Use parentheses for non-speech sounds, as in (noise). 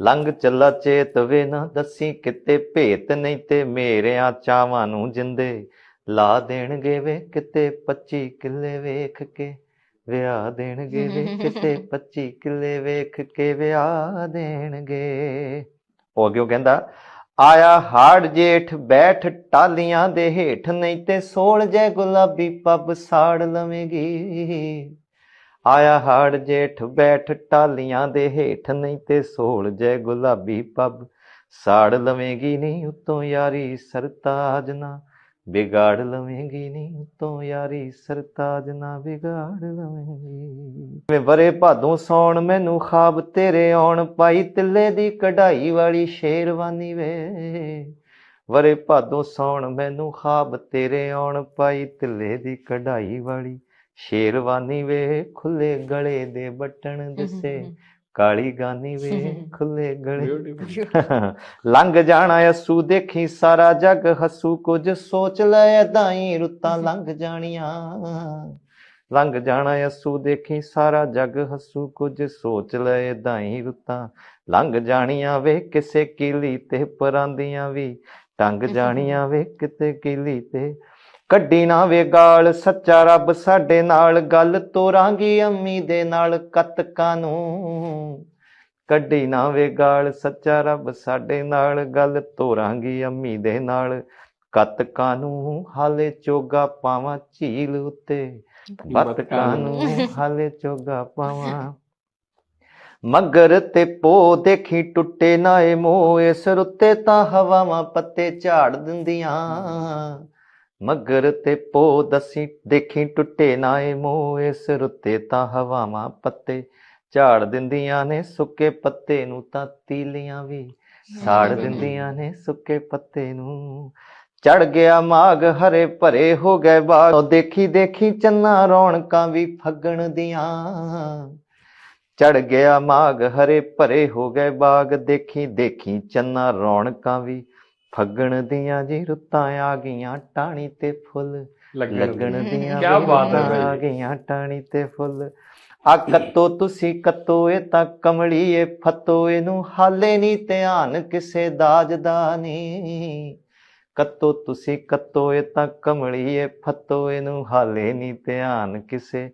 ਲੰਘ ਚੱਲਾ ਚੇਤ ਵੇ ਨਾ ਦੱਸੀ ਕਿਤੇ ਭੇਤ ਨਹੀਂ ਤੇ ਮੇਰਿਆਂ ਚਾਵਾਂ ਨੂੰ ਜਿੰਦੇ ਲਾ ਦੇਣਗੇ ਵੇ ਕਿਤੇ 25 ਕਿੱਲੇ ਵੇਖ ਕੇ ਵਿਆਹ ਦੇਣਗੇ ਵੇ ਕਿਤੇ 25 ਕਿੱਲੇ ਵੇਖ ਕੇ ਵਿਆਹ ਦੇਣਗੇ। ਉਹ ਅੱਗੇ ਕਹਿੰਦਾ ਆਇਆ ਹਾੜ ਜੇਠ ਬੈਠ ਟਾਲੀਆਂ ਦੇ ਹੇਠ ਨਹੀਂ ਤੇ ਸੋਲ ਜੈ ਗੁਲਾਬੀ ਪੱਬ ਸਾੜ ਲਵੇਂਗੀ। ਆਇਆ ਹਾੜ ਜੇਠ ਬੈਠ ਟਾਲੀਆਂ ਦੇ ਹੇਠ, ਨਹੀਂ ਤੇ ਸੋਲ ਜੈ ਗੁਲਾਬੀ ਪੱਬ। ਸਾੜ ਲਵੇਂਗੀ ਨਹੀਂ ਉਤੋਂ ਯਾਰੀ ਸਰਤਾਜ ਨਾ, ਵਿਗਾੜ ਲਵੇਂਗੀ ਨਹੀਂ ਉਤੋਂ ਯਾਰੀ ਸਰਤਾਜ ਨਾ, ਵਿਗਾੜ ਲਵੇਂਗੀ। ਮੈਂ ਬਰੇ ਭਾਦੋਂ ਸੌਣ, ਮੈਨੂੰ ਖਾਬ ਤੇਰੇ ਆਉਣ ਪਾਈ ਤਿੱਲੇ ਦੀ ਕਢਾਈ ਵਾਲੀ ਸ਼ੇਰਵਾਨੀ ਵੇ। ਵਰੇ ਭਾਦੋਂ ਸੌਣ, ਮੈਨੂੰ ਖਾਬ ਤੇਰੇ ਆਉਣ ਪਾਈ ਤਿੱਲੇ ਦੀ ਕਢਾਈ ਵਾਲੀ ਸ਼ੇਰਵਾਨੀ ਵੇ ਖੁੱਲੇ ਗਲੇ ਦੇ ਬਟਨ ਦਿਸੇ ਕਾਲੀ ਗਾਨੀ ਵੇ ਖੁੱਲੇ ਗਲੇ (laughs) ਲੰਘ ਜਾਣਾ ਅਸੂ ਦੇਖੀ ਸਾਰਾ ਜੱਗ ਹੱਸੂ ਕੁਝ ਸੋਚ ਲੈ ਹੀ ਰੁੱਤਾਂ ਲੰਘ ਜਾਣੀਆਂ। ਲੰਘ ਜਾਣਾ ਅਸੂ ਦੇਖੀ ਸਾਰਾ ਜੱਗ ਹੱਸੂ ਕੁਝ ਸੋਚ ਲੈ ਹੀ ਰੁੱਤਾਂ। ਲੰਘ ਜਾਣੀਆਂ ਵੇ ਕਿਸੇ ਕੀਲੀ ਤੇ ਪਰਾਂਦੀਆਂ ਵੀ। ਟੰਗ ਜਾਣੀਆਂ ਵੇ ਕਿਤੇ ਕੀਲੀ ਤੇ ਕੱਢੀ ਨਾ ਵੇ ਗਾਲ ਸੱਚਾ ਰੱਬ ਸਾਡੇ ਨਾਲ ਗੱਲ ਤੋਰਾਂਗੀ ਅੰਮੀ ਦੇ ਨਾਲ ਕਤਕਾਂ ਨੂੰ। ਕੱਢੀ ਨਾ ਵੇ ਗਾਲ ਸੱਚਾ ਰੱਬ ਸਾਡੇ ਨਾਲ ਗੱਲ ਤੋਰਾਂਗੀ ਅੰਮੀ ਦੇ ਨਾਲ ਕਤਕਾਂ ਨੂੰ। ਹਾਲੇ ਚੋਗਾ ਪਾਵਾਂ ਝੀਲ ਉੱਤੇ ਬਤਕਾਂ ਨੂੰ। ਹਾਲੇ ਚੋਗਾ ਪਾਵਾਂ। ਮਗਰ ਤੇ ਪੋ ਦੇਖੀ ਟੁੱਟੇ ਨਾ ਏ ਮੋ ਇਸ ਰੁੱਤੇ ਤਾਂ ਹਵਾਵਾਂ ਪੱਤੇ ਝਾੜ ਦਿੰਦੀਆਂ। ਮਗਰ ਤੇ ਪੋ ਦਸੀ ਦੇਖੀ ਟੁੱਟੇ ਨਾ ਏ ਮੋ ਇਸ ਰੁੱਤੇ ਤਾਂ ਹਵਾਵਾਂ ਪੱਤੇ। ਝਾੜ ਦਿੰਦੀਆਂ ਨੇ ਸੁੱਕੇ ਪੱਤੇ ਨੂੰ ਤਾਂ ਤੀਲੀਆਂ ਵੀ। ਸਾੜ ਦਿੰਦੀਆਂ ਨੇ ਸੁੱਕੇ ਪੱਤੇ ਨੂੰ। ਚੜ ਗਿਆ ਮਾਗ ਹਰੇ ਭਰੇ ਹੋ ਗਏ ਬਾਗ। ਦੇਖੀ ਦੇਖੀ ਚੰਨਾ ਰੌਣਕਾਂ ਵੀ ਫੱਗਣ ਦੀਆਂ। ਚੜ ਗਿਆ ਮਾਗ ਹਰੇ ਭਰੇ ਹੋ ਗਏ ਬਾਗ। ਦੇਖੀ ਦੇਖੀ ਚੰਨਾ ਰੌਣਕਾਂ ਵੀ ਫੱਗਣ ਦੀਆਂ ਜੀ ਰੁੱਤਾਂ ਆ ਗਈਆਂ ਟਾਣੀ ਤੇ ਫੁੱਲ। ਲੱਗਣ ਦੀਆਂ ਵੀ ਬਾਤ ਹੈ ਆ। ਗਈਆਂ ਟਾਣੀ ਤੇ ਫੁੱਲ। ਆ ਕੱਤੋ ਤੁਸੀਂ ਕੱਤੋ ਇਹ ਤਾਂ ਕਮਲੀਏ ਫੱਤੋ ਇਹਨੂੰ ਹਾਲੇ ਨਹੀਂ ਧਿਆਨ ਕਿਸੇ ਦਾਜ ਦਾ ਨਹੀਂ ਕੱਤੋ ਤੁਸੀਂ ਕੱਤੋ ਇਹ ਤਾਂ ਕਮਲੀਏ ਫੱਤੋ ਇਹਨੂੰ ਹਾਲੇ ਨਹੀਂ ਧਿਆਨ ਕਿਸੇ